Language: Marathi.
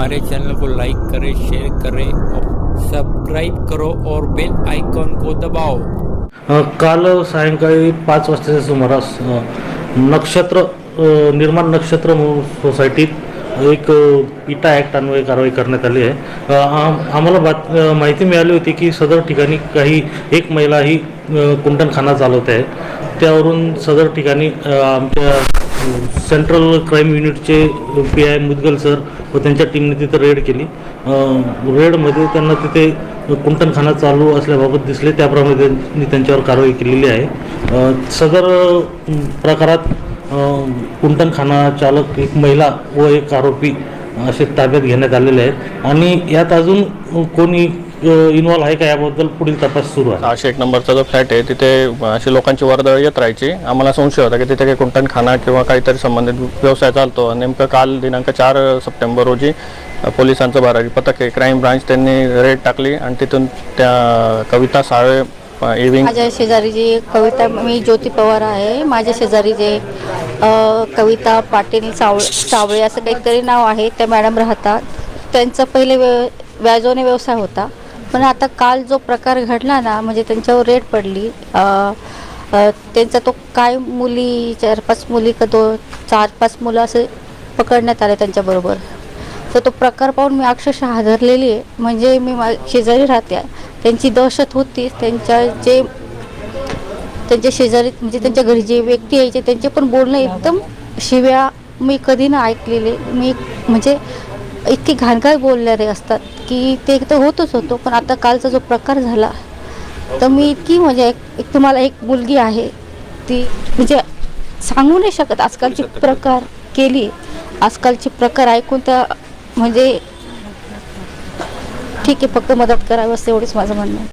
हमारे चैनल को लाइक करें शेयर करें और सब्सक्राइब करो और बेल आइकॉन को दबाओ। अ, काल सायंकाळी पाच वाजताच्या सुमारास अ, नक्षत्र अ, निर्माण नक्षत्र सोसायटीत एक अ, इटा ॲक्ट अन्वये कारवाई करण्यात आली आहे. अ, आम- आम्हाला बात अ, माहिती मिळाली होती की सदर ठिकाणी काही एक महिला ही अ, कुंटणखाना चालवत आहे. त्यावरून सदर ठिकाणी अ, आमच्या सेंट्रल क्राईम युनिटचे पी आय मुदगल सर व त्यांच्या टीमने तिथं रेड केली. रेडमध्ये त्यांना तिथे कुंटणखाना चालू असल्याबाबत दिसले. त्याप्रमाणे त्यांनी त्यांच्यावर कारवाई केलेली आहे. सदर प्रकारात कुंटनखाना कुंटणखाना चालक एक महिला व एक आरोपी असे ताब्यात घेण्यात आलेले आहेत. आणि यात अजून कोणी इन्व्हॉल्व आहे का याबद्दल पुढील तपास सुरू आहे? सहाशे एक नंबरचा जो फ्लॅट आहे तिथे अशी लोकांची वर्दळ येत राहायची. आम्हाला संशय होता की तिथे काही कुंटणखाना किंवा काहीतरी संबंधित व्यवसाय चालतो. नेमकं काल दिनांक चार सप्टेंबर रोजी पोलिसांचं भरारी पथक आहे क्राईम ब्रांच त्यांनी रेड टाकली आणि तिथून त्या कविता साळे माझ्या शेजारी जी कविता मी ज्योती पवार आहे. माझ्या शेजारी जे कविता पाटील साव सावळे असं काहीतरी नाव आहे त्या मॅडम राहतात. त्यांचा पहिले व्य व्याजोने व्यवसाय होता. पण आता काल जो प्रकार घडला ना म्हणजे त्यांच्यावर रेड पडली त्यांचा तो काय मुली चार पाच मुली का दो चार पाच मुलं असे पकडण्यात आले त्यांच्याबरोबर. तर तो प्रकार पाहून मी अक्षरशः हादरलेली आहे. म्हणजे मी मा शेजारी राहते. त्यांची दहशत होती. त्यांच्या जे त्यांच्या शेजारी म्हणजे त्यांच्या घरी जे व्यक्ती यायचे त्यांचे पण बोलणं एकदम शिव्या मी कधी ना ऐकलेले. मी म्हणजे इतकी घाणघाण बोलणारे असतात की ते तर होतच होतो पण आता कालचा जो प्रकार झाला तर मी इतकी म्हणजे एक एक तुम्हाला एक मुलगी आहे ती म्हणजे सांगू नाही शकत आजकालची प्रकार केली. आजकालचे प्रकार ऐकून त्या म्हणजे ठीक आहे फक्त मदत करावी असं एवढंच माझं म्हणणं आहे.